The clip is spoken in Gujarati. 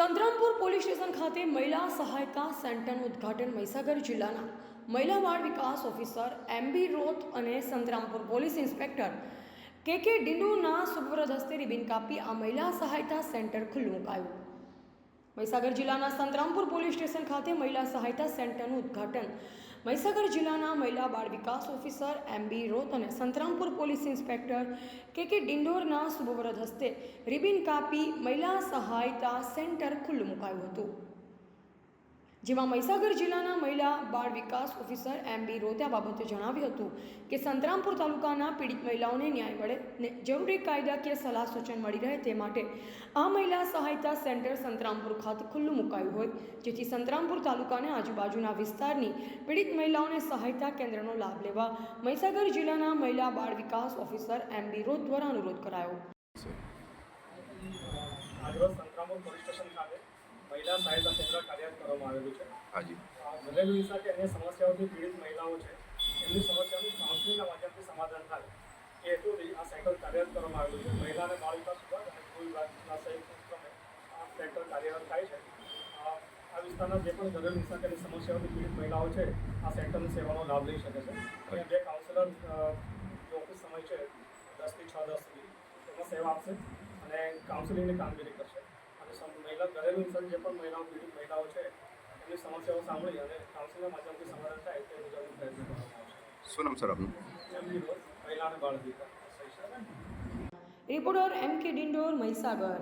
સંતરામપુર પોલીસ સ્ટેશન ખાતે મહિલા સહાયતા સેન્ટરનું ઉદ્ઘાટન મહીસાગર જિલ્લાના મહિલા બાળ વિકાસ ઓફિસર એમ બી રોથ અને સંતરામપુર પોલીસ ઇન્સ્પેક્ટર કે કે ડિંડુના સુબ્રત હસ્તે રિબિન કાપી આ મહિલા સહાયતા સેન્ટર ખુલ્લું મુકાયું. મહીસાગર જિલ્લાના સંતરામપુર પોલીસ સ્ટેશન ખાતે મહિલા સહાયતા સેન્ટરનું ઉદ્ઘાટન મહીસાગર જિલ્લાના મહિલા બાળ વિકાસ ઓફિસર એમ બી રોત અને સંતરામપુર પોલીસ ઇન્સ્પેક્ટર કે કે ડિંડોરના શુભવ્રત હસ્તે રિબિન કાપી મહિલા સહાયતા સેન્ટર ખુલ્લું મુકાયું હતું. જેમાં મહીસાગર જિલ્લાના મહિલા બાળ વિકાસ ઓફિસર એમ બી રોત્યા બાબતે જણાવ્યું હતું કે સંતરામપુર તાલુકાના પીડિત મહિલાઓને ન્યાય મળે ને જરૂરી કાયદાકીય સલાહ સૂચન મળી રહે તે માટે આ મહિલા સહાયતા સેન્ટર સંતરામપુર ખાતે ખુલ્લું મુકાયું હોય, જેથી સંતરામપુર તાલુકાને આજુબાજુના વિસ્તારની પીડિત મહિલાઓને સહાયતા કેન્દ્રનો લાભ લેવા મહીસાગર જિલ્લાના મહિલા બાળ વિકાસ ઓફિસર એમ બી રોત દ્વારા અનુરોધ કરાયો. આજરોજ સંતરામપુર પોલીસ સ્ટેશન ખાતે મહિલા સહાયતા કેન્દ્ર કાર્યરત કરવામાં આવેલું છે. હાજી. ઘરેલું હિંસા કે અન્ય સમસ્યાઓથી પીડિત મહિલાઓ છે એમની સમસ્યાનું કાઉન્સિલિંગના માધ્યમથી સમાધાન થાય એ હેતુથી આ સાયકલ કાર્યરત કરવામાં આવેલું છે. મહિલા અને બાળ વિકાસ વિભાગ અને ગૃહ વિભાગના સંયુક્ત ઉપક્રમે આ સેન્ટર કાર્યરત થાય છે. આ વિસ્તારના જે પણ ઘરેલું હિંસા કે સમસ્યાઓથી પીડિત મહિલાઓ છે આ સેન્ટરની સેવાનો લાભ લઈ શકે છે. અને બે કાઉન્સિલર જે ઓફિસ સમય છે દસથી છ દસ સુધી એમાં સેવા આપશે અને કાઉન્સિલિંગની કામગીરી કરશે. મહિલા ઘરેલું હિંસાની જે પણ મહિલાઓ પીડિત મહિલાઓ છે એમની સમસ્યાઓ સાંભળી અને કાઉન્સિલિંગના માધ્યમથી સમાધાન થાય તે મુજબનો પ્રયત્ન કરવામાં આવશે. શું નામ સર આપનું? એમની રોજ મહિલા અને બાળ અધિકાર. રિપોર્ટર એમ કે ડિંડોર મહીસાગર.